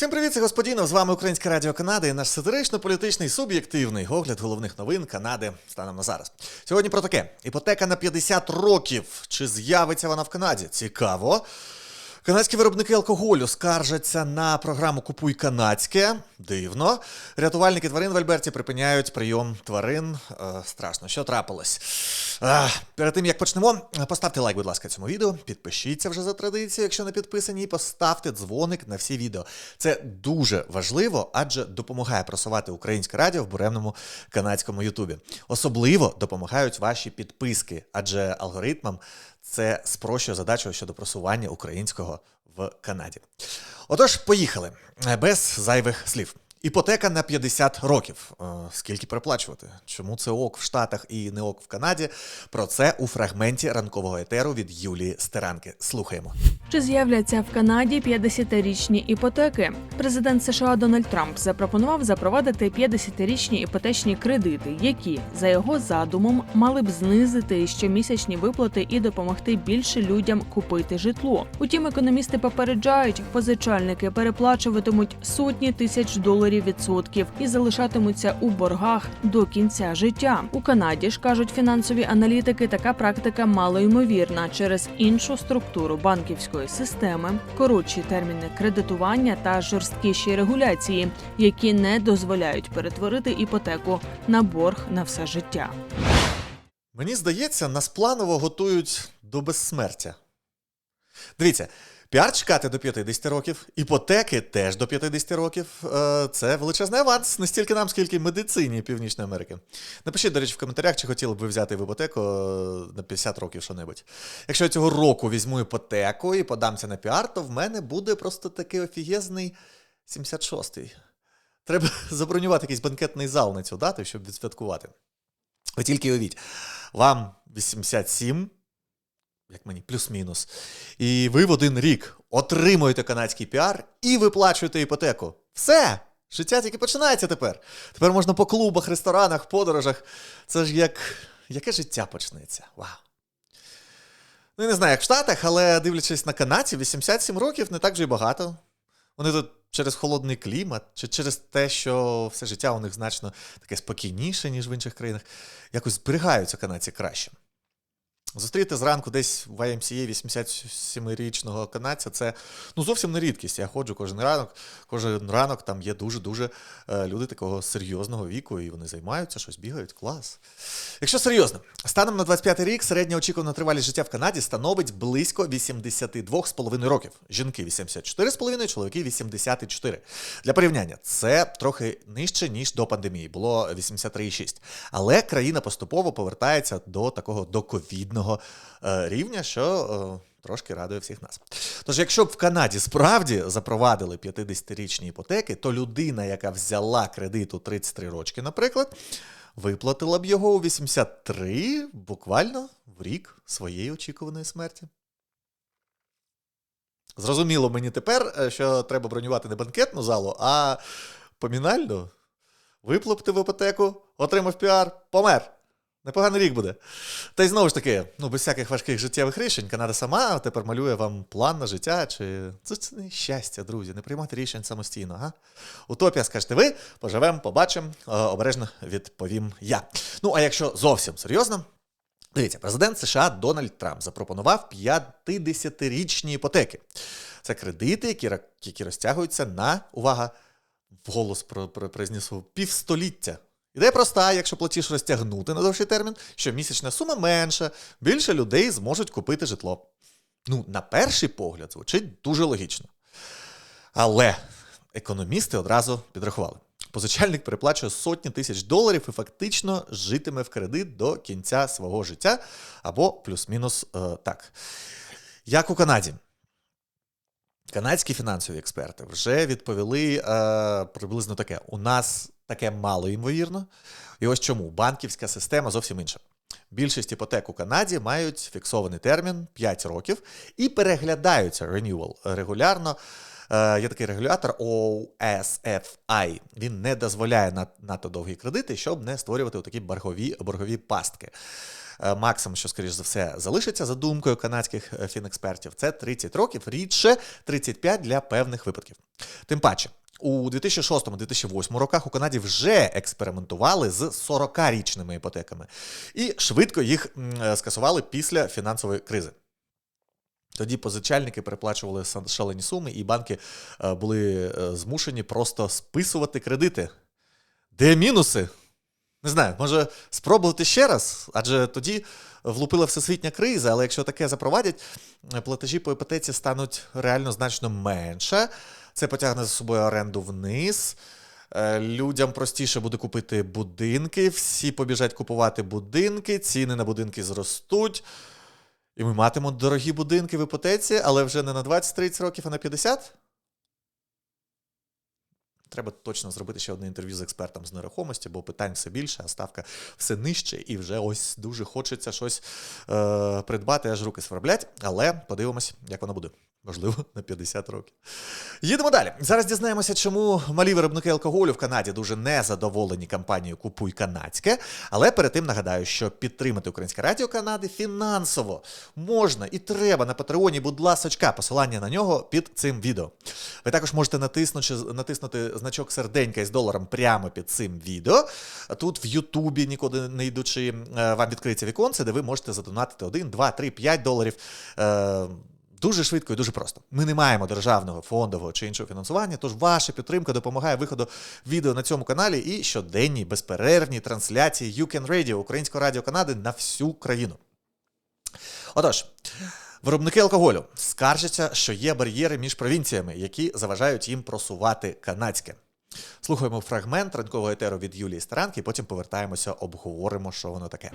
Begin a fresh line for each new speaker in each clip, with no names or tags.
Всім привіт, це господінов. З вами Українське Радіо Канади і наш сатирично-політичний суб'єктивний огляд головних новин Канади станом на зараз. Сьогодні про таке: іпотека на 50 років. Чи з'явиться вона в Канаді? Цікаво. Канадські виробники алкоголю скаржаться на програму Купуй канадське. Дивно. Рятувальники тварин в Альберті припиняють прийом тварин. Е, страшно, що трапилось. А, перед тим як почнемо, поставте лайк, будь ласка, цьому відео. Підпишіться вже за традицією, якщо не підписані, і поставте дзвоник на всі відео. Це дуже важливо, адже допомагає просувати українське радіо в буремному канадському Ютубі. Особливо допомагають ваші підписки, адже алгоритмам це спрощує задачу щодо просування українського в Канаді. Отож, поїхали без зайвих слів. Іпотека на 50 років. Е, Скільки переплачувати? Чому це ок в Штатах і не ок в Канаді? Про це у фрагменті ранкового етеру від Юлії Стеранки. Слухаємо.
Чи з'являться в Канаді 50-річні іпотеки? Президент США Дональд Трамп запропонував запровадити 50-річні іпотечні кредити, які за його задумом мали б знизити щомісячні виплати і допомогти більше людям купити житло. Утім, економісти попереджають, позичальники переплачуватимуть сотні тисяч доларів відсотків і залишатимуться у боргах до кінця життя. У Канаді ж кажуть фінансові аналітики, така практика малоймовірна через іншу структуру банківської системи, коротші терміни кредитування та жорсткіші регуляції, які не дозволяють перетворити іпотеку на борг на все життя.
Мені здається, нас планово готують до безсмертя. Дивіться, піар чекати до 50 років, іпотеки теж до 50 років. Е, Це величезний аванс, не стільки нам, скільки медицині Північної Америки. Напишіть, до речі, в коментарях, чи хотіли б ви взяти в іпотеку е, на 50 років що-небудь. Якщо я цього року візьму іпотеку і подамся на піар, то в мене буде просто такий офігезний 76-й. Треба забронювати якийсь банкетний зал на цю дату, щоб відсвяткувати. Ви тільки уявіть, вам 87, як мені, плюс-мінус, і ви в один рік отримуєте канадський піар і виплачуєте іпотеку. Все! Життя тільки починається тепер. Тепер можна по клубах, ресторанах, подорожах. Це ж як. Яке життя почнеться? Вау! Ну, я не знаю, як в Штатах, але дивлячись на канадців, 87 років не так вже й багато. Вони тут через холодний клімат, чи через те, що все життя у них значно таке спокійніше, ніж в інших країнах, якось зберігаються канадці краще. Зустріти зранку десь в YMCA 87-річного канадця це ну, зовсім не рідкість. Я ходжу кожен ранок. Кожен ранок там є дуже-дуже е, люди такого серйозного віку, і вони займаються, щось бігають. Клас. Якщо серйозно, станом на 25 й рік середня очікувана тривалість життя в Канаді становить близько 82,5 років. Жінки 84,5, чоловіки 84. Для порівняння, це трохи нижче, ніж до пандемії, було 83,6. Але країна поступово повертається до такого доковідного е, рівня, що. е, Трошки радує всіх нас. Тож, якщо б в Канаді справді запровадили 50-річні іпотеки, то людина, яка взяла кредит у 33 рочки, наприклад, виплатила б його у 83 буквально в рік своєї очікуваної смерті. Зрозуміло мені тепер, е, що треба бронювати не банкетну залу, а помінальну. Виплатив іпотеку, отримав піар, помер. Непоганий рік буде. Та й знову ж таки, ну, без всяких важких життєвих рішень, Канада сама тепер малює вам план на життя. Чи це, це не щастя, друзі, не приймати рішень самостійно. Ага? Утопія, скажете ви, поживемо, побачимо, е, обережно відповім я. Ну, а якщо зовсім серйозно, дивіться, президент США Дональд Трамп запропонував 50-річні іпотеки. Це кредити, які, які розтягуються на увага, вголос про, произнесу півстоліття. Ідея проста, якщо платіж розтягнути на довший термін, що місячна сума менша, більше людей зможуть купити житло. Ну, на перший погляд, звучить дуже логічно. Але економісти одразу підрахували. Позичальник переплачує сотні тисяч доларів і фактично житиме в кредит до кінця свого життя або плюс-мінус е, так. Як у Канаді. Канадські фінансові експерти вже відповіли е, приблизно таке: у нас таке мало ймовірно. І ось чому банківська система зовсім інша. Більшість іпотек у Канаді мають фіксований термін 5 років і переглядаються renewal регулярно. Е, є такий регулятор OSFI. Він не дозволяє на- надто довгі кредити, щоб не створювати такі боргові, боргові пастки. Е, максимум, що, скоріш за все, залишиться за думкою канадських е, фінекспертів, це 30 років, рідше 35 для певних випадків. Тим паче. У 2006-2008 роках у Канаді вже експериментували з 40-річними іпотеками і швидко їх е, скасували після фінансової кризи. Тоді позичальники переплачували шалені суми, і банки були змушені просто списувати кредити. Де мінуси? Не знаю, може спробувати ще раз, адже тоді влупила всесвітня криза, але якщо таке запровадять, платежі по іпотеці стануть реально значно менше. Це потягне за собою оренду вниз. Е, Людям простіше буде купити будинки, всі побіжать купувати будинки, ціни на будинки зростуть. І ми матимемо дорогі будинки в іпотеці, але вже не на 20-30 років, а на 50. Треба точно зробити ще одне інтерв'ю з експертом з нерухомості, бо питань все більше, а ставка все нижче, і вже ось дуже хочеться щось е, придбати, аж руки сверблять. Але подивимось, як воно буде. Можливо, на 50 років. Їдемо далі. Зараз дізнаємося, чому малі виробники алкоголю в Канаді дуже незадоволені кампанією Купуй канадське. Але перед тим нагадаю, що підтримати Українське Радіо Канади фінансово можна і треба на Патреоні, будь ласочка, посилання на нього під цим відео. Ви також можете натиснути, натиснути значок серденька із доларом прямо під цим відео. Тут в Ютубі, нікуди не йдучи, е, вам відкриється віконце, де ви можете задонатити 1, 2, 3, 5 доларів. Е, Дуже швидко і дуже просто. Ми не маємо державного, фондового чи іншого фінансування, тож ваша підтримка допомагає виходу відео на цьому каналі і щоденній безперервній трансляції You Can Radio, Українського радіо Канади на всю країну. Отож, виробники алкоголю скаржаться, що є бар'єри між провінціями, які заважають їм просувати канадське. Слухаємо фрагмент ранкового етеру від Юлії Старанки, потім повертаємося, обговоримо, що воно таке.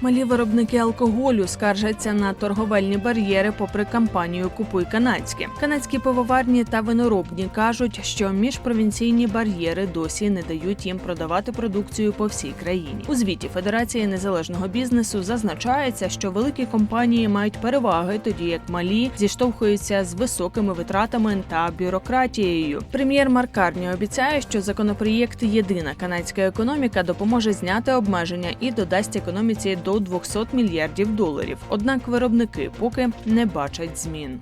Малі виробники алкоголю скаржаться на торговельні бар'єри попри кампанію Купуй канадське. Канадські пивоварні та виноробні кажуть, що міжпровінційні бар'єри досі не дають їм продавати продукцію по всій країні. У звіті Федерації незалежного бізнесу зазначається, що великі компанії мають переваги, тоді як малі зіштовхуються з високими витратами та бюрократією. Прем'єр Маркарні обіцяє, що законопроєкт Єдина канадська економіка допоможе зняти обмеження і додасть економіці до 200 мільярдів доларів. Однак виробники поки не бачать змін.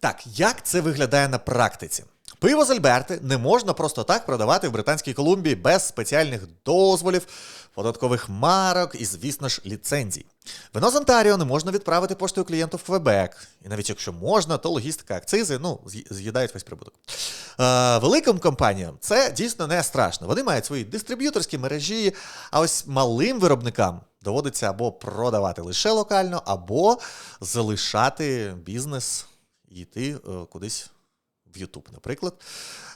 Так, як це виглядає на практиці? Пиво з Альберти не можна просто так продавати в Британській Колумбії без спеціальних дозволів, податкових марок і, звісно ж, ліцензій. Вино з Онтаріо не можна відправити поштою клієнту в Квебек. І навіть якщо можна, то логістика, акцизи ну, з'їдають весь прибуток. Е, великим компаніям це дійсно не страшно. Вони мають свої дистриб'юторські мережі, а ось малим виробникам доводиться або продавати лише локально, або залишати бізнес і йти е, кудись в Ютуб, наприклад.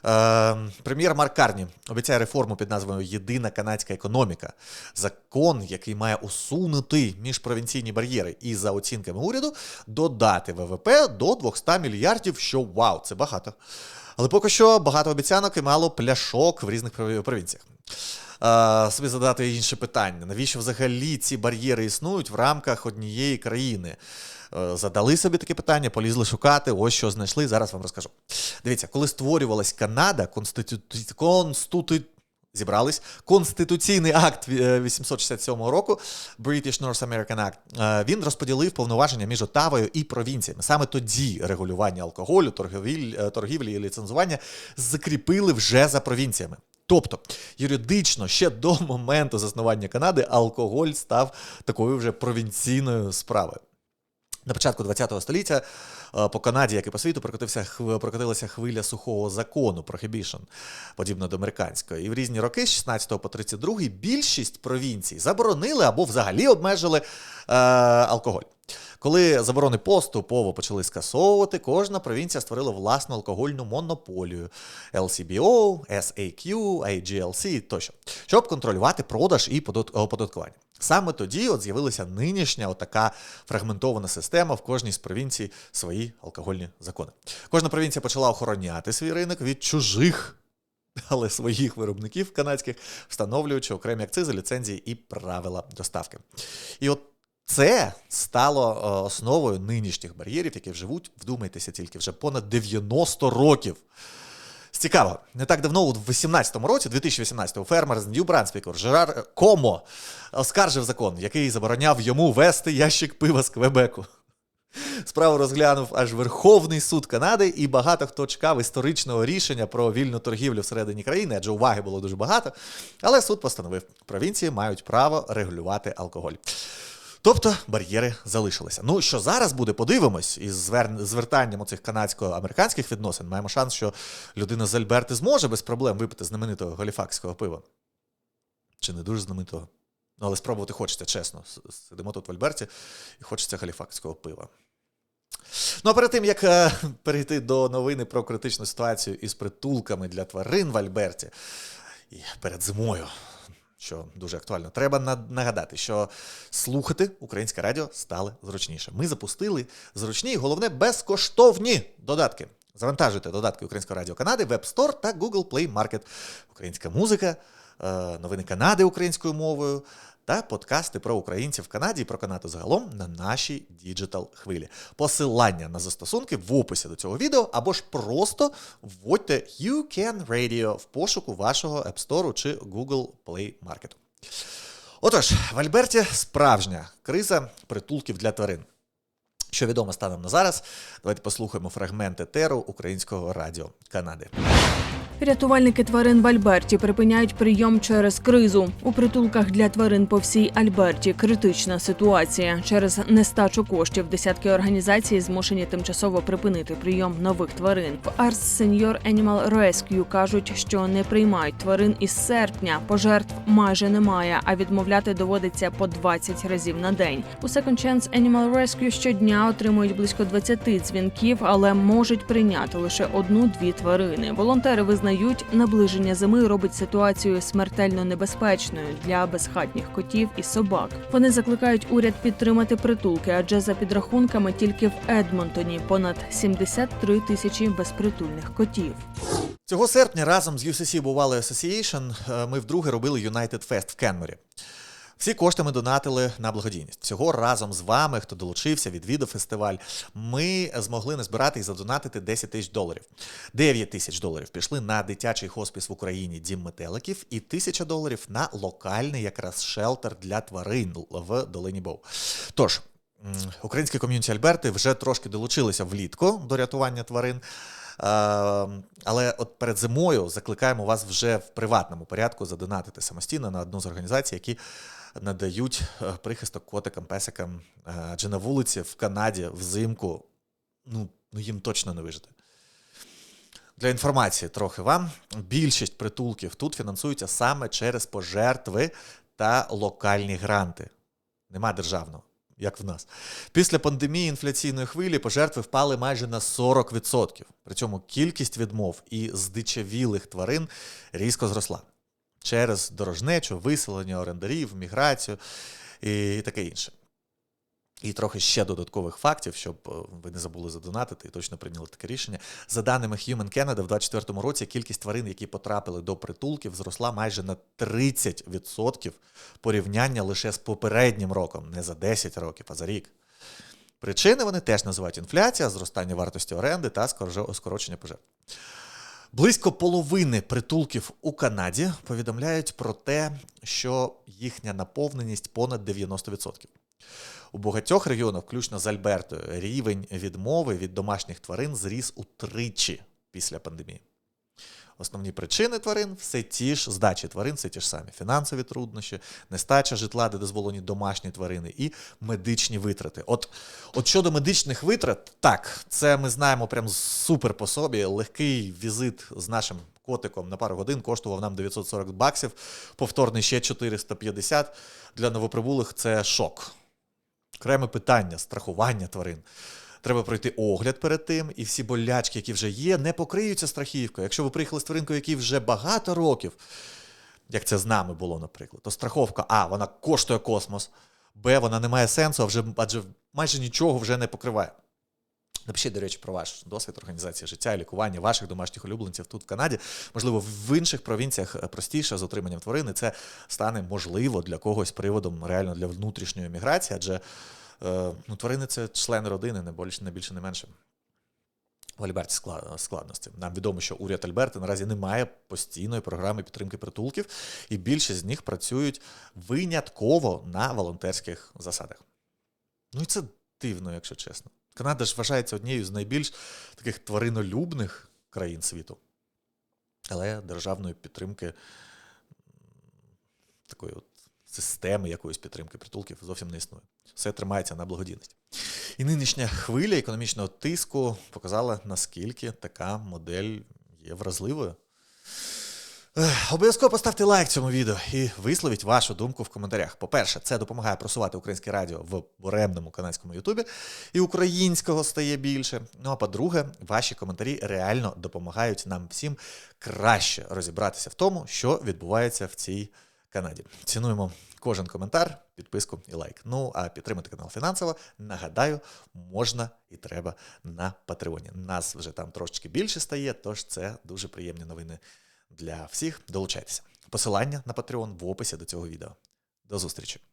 Е, прем'єр Марк Карні обіцяє реформу під назвою Єдина канадська економіка. Закон, який має усунути міжпровінційні бар'єри і за оцінками уряду додати ВВП до 200 мільярдів, що вау, це багато. Але поки що багато обіцянок і мало пляшок в різних провінціях. Е, собі задати інше питання: навіщо взагалі ці бар'єри існують в рамках однієї країни? Е, Задали собі таке питання, полізли шукати, ось що знайшли, зараз вам розкажу. Дивіться, коли створювалась Канада, конститу... конститу... зібрались Конституційний акт е, 867 року, British North American Act, е, він розподілив повноваження між Отавою і провінціями. Саме тоді регулювання алкоголю, торгівлі, е, торгівлі і ліцензування закріпили вже за провінціями. Тобто, юридично ще до моменту заснування Канади алкоголь став такою вже провінційною справою. На початку ХХ століття е, по Канаді, як і по світу, прокотився прокотилася хвиля сухого закону prohibition, подібно до американського. І в різні роки, з 16 по 32, більшість провінцій заборонили або взагалі обмежили е, алкоголь. Коли заборони поступово почали скасовувати, кожна провінція створила власну алкогольну монополію LCBO, SAQ, AGLC тощо, щоб контролювати продаж і оподаткування. Саме тоді от з'явилася нинішня отака фрагментована система в кожній з провінцій свої алкогольні закони. Кожна провінція почала охороняти свій ринок від чужих, але своїх виробників канадських, встановлюючи окремі акцизи, ліцензії і правила доставки. І от це стало е, основою нинішніх бар'єрів, які живуть, вдумайтеся тільки вже понад 90 років. З цікавого. Не так давно, у 2018 році, 2018-му, фермер з Нью-Брансвіку Жерар Комо оскаржив закон, який забороняв йому вести ящик пива з Квебеку. Справу розглянув аж Верховний суд Канади, і багато хто чекав історичного рішення про вільну торгівлю всередині країни, адже уваги було дуже багато. Але суд постановив, провінції мають право регулювати алкоголь. Тобто бар'єри залишилися. Ну що зараз буде, подивимось, із звер... звертанням оцих канадсько-американських відносин маємо шанс, що людина з Альберти зможе без проблем випити знаменитого галіфакського пива. Чи не дуже знаменитого? Ну, але спробувати хочеться, чесно. Сидимо тут в Альберті і хочеться галіфакського пива. Ну а перед тим, як е, перейти до новини про критичну ситуацію із притулками для тварин в Альберті, і перед зимою, що дуже актуально, треба на- нагадати, що слухати українське радіо стало зручніше. Ми запустили зручні головне безкоштовні додатки. Завантажуйте додатки Українського радіо Канади, Web Store та Google Play Market. Українська музика, е, новини Канади українською мовою та подкасти про українців в Канаді і про Канаду загалом на нашій діджитал хвилі. Посилання на застосунки в описі до цього відео або ж просто вводьте You Can Radio в пошуку вашого App Store чи Google Play Market. Отож, в Альберті справжня криза притулків для тварин. Що відомо станом на зараз, давайте послухаємо фрагменти теру українського радіо Канади.
Рятувальники тварин в Альберті припиняють прийом через кризу. У притулках для тварин по всій Альберті критична ситуація. Через нестачу коштів десятки організацій змушені тимчасово припинити прийом нових тварин. В Arts Senior Animal Rescue кажуть, що не приймають тварин із серпня. Пожертв майже немає, а відмовляти доводиться по 20 разів на день. У Second Chance Animal Rescue щодня отримують близько 20 дзвінків, але можуть прийняти лише одну-дві тварини. Волонтери визнають, наближення зими робить ситуацію смертельно небезпечною для безхатніх котів і собак. Вони закликають уряд підтримати притулки, адже за підрахунками тільки в Едмонтоні понад 73 тисячі безпритульних котів.
Цього серпня разом з UCC Бували Association ми вдруге робили United Fest в Кенмері. Всі кошти ми донатили на благодійність. Всього разом з вами, хто долучився, відвідав фестиваль, ми змогли назбирати і задонатити 10 тисяч доларів. 9 тисяч доларів пішли на дитячий хоспіс в Україні Дім метеликів, і тисяча доларів на локальний якраз шелтер для тварин в Долині Бов. Тож, м, українське ком'юніті Альберти вже трошки долучилися влітку до рятування тварин. Але от перед зимою закликаємо вас вже в приватному порядку задонатити самостійно на одну з організацій, які надають е, прихисток котикам, песикам. Е, Адже на вулиці в Канаді взимку ну, ну їм точно не вижити. Для інформації трохи вам. Більшість притулків тут фінансуються саме через пожертви та локальні гранти. Нема державного, як в нас. Після пандемії інфляційної хвилі пожертви впали майже на 40%. При цьому кількість відмов і здичавілих тварин різко зросла через дорожнечу, виселення орендарів, міграцію і таке інше. І трохи ще додаткових фактів, щоб е, ви не забули задонатити і точно прийняли таке рішення. За даними Human Canada, в 2024 році кількість тварин, які потрапили до притулків, зросла майже на 30% порівняння лише з попереднім роком, не за 10 років, а за рік. Причини вони теж називають інфляція, зростання вартості оренди та скорочення пожертв. Близько половини притулків у Канаді повідомляють про те, що їхня наповненість понад 90%. У багатьох регіонах, включно з Альбертою, рівень відмови від домашніх тварин зріс утричі після пандемії. Основні причини тварин все ті ж здачі тварин, все ті ж самі: фінансові труднощі, нестача житла, де дозволені домашні тварини, і медичні витрати. От, от щодо медичних витрат, так, це ми знаємо прям супер по собі. Легкий візит з нашим котиком на пару годин коштував нам 940 баксів, повторний ще 450. Для новоприбулих це шок. Окреме питання страхування тварин. Треба пройти огляд перед тим, і всі болячки, які вже є, не покриються страхівкою. Якщо ви приїхали з тваринкою, якій вже багато років, як це з нами було, наприклад, то страховка А, вона коштує космос, Б, вона не має сенсу, а вже, адже майже нічого вже не покриває. Напишіть, до речі, про ваш досвід організації життя і лікування ваших домашніх улюбленців тут в Канаді. Можливо, в інших провінціях е, простіше з отриманням тварини. Це стане можливо для когось приводом реально для внутрішньої міграції, адже ну, тварини це члени родини, не більше, не більше, не менше. в Альберті складності. Нам відомо, що уряд Альберти наразі не має постійної програми підтримки притулків, і більшість з них працюють винятково на волонтерських засадах. Ну і це дивно, якщо чесно. Канада ж вважається однією з найбільш таких тваринолюбних країн світу. Але державної підтримки такої от системи якоїсь підтримки притулків зовсім не існує. Все тримається на благодійності. І нинішня хвиля економічного тиску показала, наскільки така модель є вразливою. Обов'язково поставте лайк цьому відео і висловіть вашу думку в коментарях. По-перше, це допомагає просувати українське радіо в буремному канадському Ютубі, і українського стає більше. Ну а по-друге, ваші коментарі реально допомагають нам всім краще розібратися в тому, що відбувається в цій Канаді. Цінуємо кожен коментар, підписку і лайк. Ну а підтримати канал фінансово, нагадаю, можна і треба на Патреоні. Нас вже там трошечки більше стає, тож це дуже приємні новини для всіх. Долучайтеся. Посилання на Patreon в описі до цього відео. До зустрічі!